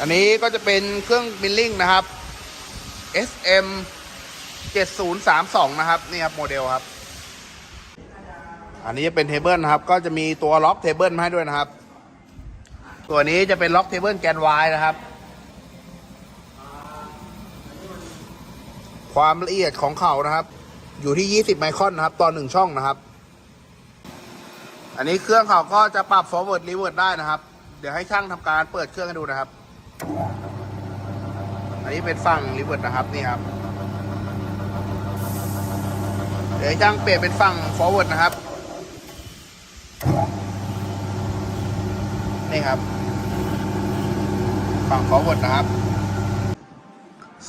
อันนี้ก็จะเป็นเครื่องมิลลิ่งนะครับ SM 7032 นะครับ นี่ครับ โมเดลครับ อันนี้จะเป็นเทเบิลนะครับ ก็จะมีตัวล็อกเทเบิลมาให้ด้วยนะครับ ตัวนี้จะเป็นล็อกเทเบิลแกน Y นะครับ ความละเอียดของเขานะครับ อยู่ที่ 20 ไมครอนนะครับต่อหนึ่งช่องนะครับ อันนี้เครื่องเขาก็จะปรับ forward reverse ได้นะครับ เดี๋ยวให้ช่างทำการเปิดเครื่องให้ดูนะครับ อันนี้เป็นฝั่ง reverse นะครับนี่ครับ เดี๋ยวให้ช่างเปลี่ยนเป็นฝั่ง forward นะครับ นี่ครับ ฝั่ง forward นะครับ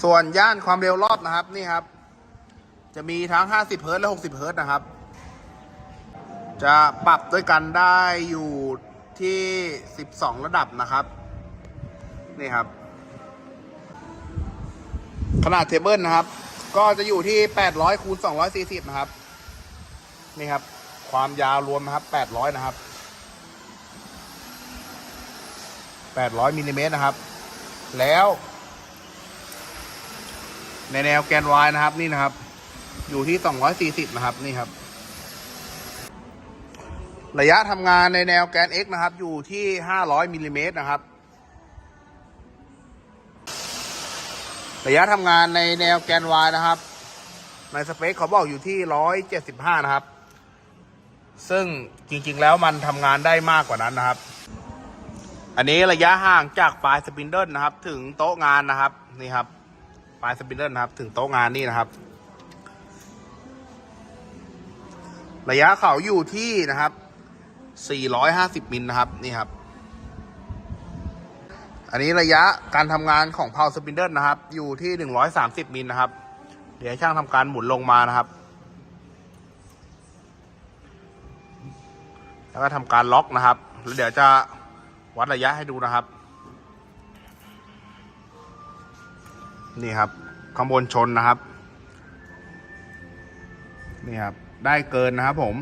ส่วนย่านความเร็วรอบนะครับนี่ครับ จะมีทั้ง 50เฮิร์ตและ 60เฮิร์ตนะครับ จะปรับด้วยกันได้อยู่ที่ 12 ระดับนะครับ นี่ครับ ขนาดเทเบิลนะครับ ก็จะอยู่ที่ 800คูณ240 นะครับ นี่ครับ ความยาวรวมนะครับ 800 นะครับ 800มิลลิเมตรนะครับ แล้ว ในแนวแกน Y นะครับ นี่นะครับ อยู่ที่ 240 นะครับ นี่ครับระยะทำงานในแนวแกน X นะครับ อยู่ที่ 500มิลลิเมตรนะครับ ระยะทำงานในแนวแกน Y นะครับ ในสเปคเขาบอกอยู่ที่ 175 นะครับ ซึ่งจริงๆแล้วมันทำงานได้มากกว่านั้นนะครับ อันนี้ระยะห่างจากปลายสปินเดิลนะครับ ถึงโต๊ะงานนะครับนี่ครับปลายสปินเดิลนะครับ ถึงโต๊ะงานนี่นะครับ ระยะเขาอยู่ที่นะครับ 450 มิลนะครับนี่ครับ อันนี้ระยะการทำงานของเพาสปินเดิลนะครับ อยู่ที่130มิลนะครับ เดี๋ยวช่างทำการหมุนลงมานะครับ แล้วก็ทำการล็อกนะครับ แล้วเดี๋ยวจะวัดระยะให้ดูนะครับ นี่ครับ ข้างบนชนนะครับ นี่ครับ ได้เกินนะครับผม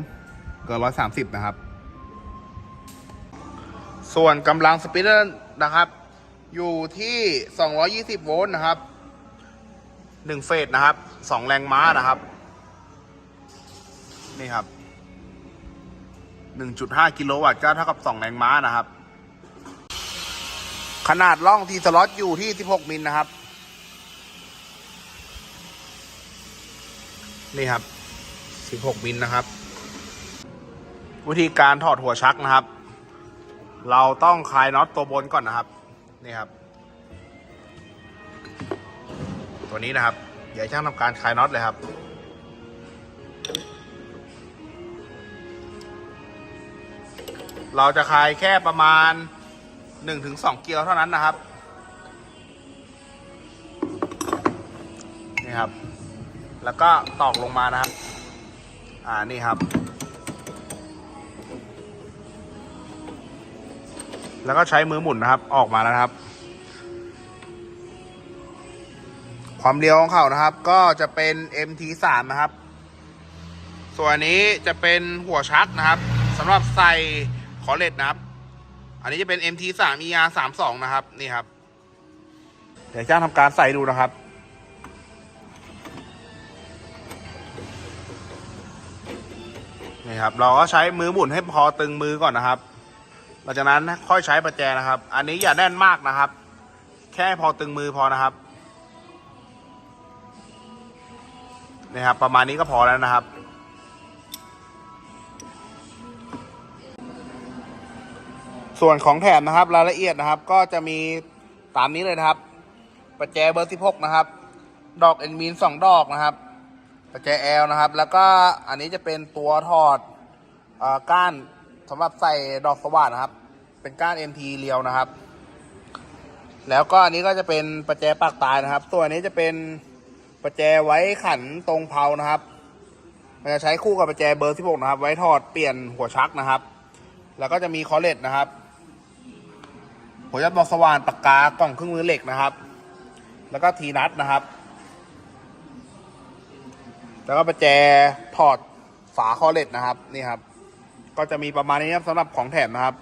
เกินร้อยสามสิบนะครับ ส่วนกำลังสปีดเดอร์นะครับ อยู่ที่สองร้อยี่สิบโวลต์นะครับหนึ่งเฟสนะครับสองแรงม้านะครับ นี่ครับหนึ่งจุดห้ากิโลวัตต์ก็เท่ากับสองแรงม้านะครับ ขนาดล่องทีสล็อตอยู่ที่สิบหกมิลนะครับ นี่ครับ 16 มิลนะครับ วิธีการถอดหัวชักนะครับเราต้องคลายน็อตตัวบนก่อนนะครับ นี่ครับ ตัวนี้นะครับเดี๋ยวช่างทำการคลายน็อตเลยครับ เราจะคลายแค่ประมาณ 1-2 เกียวเท่านั้นนะครับนี่ครับ แล้วก็ตอกลงมานะครับ อ่านี่ครับ แล้วก็ใช้มือหมุนนะครับ ออกมาแล้วครับ ความเร็วของเขานะครับ ก็จะเป็น MT3 นะครับ ส่วนอันนี้จะเป็นหัวชักนะครับสำหรับใส่คอเลตนะครับ อันนี้จะเป็น MT3 ER32 นะครับ นี่ครับ เดี๋ยวจ้างทำการใส่ดูนะครับนี่ครับ เราก็ใช้มือหมุนให้พอตึงมือก่อนนะครับ หลังจากนั้นค่อยใช้ประแจนะครับ อันนี้อย่าแน่นมากนะครับ แค่พอตึงมือพอนะครับนี่ครับ ประมาณนี้ก็พอแล้วนะครับ ส่วนของแถมนะครับรายละเอียดนะครับ ก็จะมีตามนี้เลยนะครับ ประแจเบอร์16นะครับ ดอกเอ็นมีนสองดอกนะครับ ประแจแอลนะครับ แล้วก็อันนี้จะเป็นตัวถอดอก้าน สำหรับใส่ดอกสว่านนะครับ เป็นก้าน MT เรียวนะครับ แล้วก็อันนี้ก็จะเป็นประแจปากตายนะครับ ส่วนนี้จะเป็นประแจไว้ขันตรงเพานะครับมันจะใช้คู่กับประแจเบอร์ 16 นะครับ ไว้ถอดเปลี่ยนหัวชักนะครับ แล้วก็จะมีคอเลตนะครับ หัวยัดดอกสว่านปากกากล่องเครื่องมือเหล็กนะครับ แล้วก็ทีนัทนะครับ แล้วก็ประแจถอดฝาคอเลตนะครับนี่ครับ ก็จะมีประมาณนี้ครับสำหรับของแถมนะครับ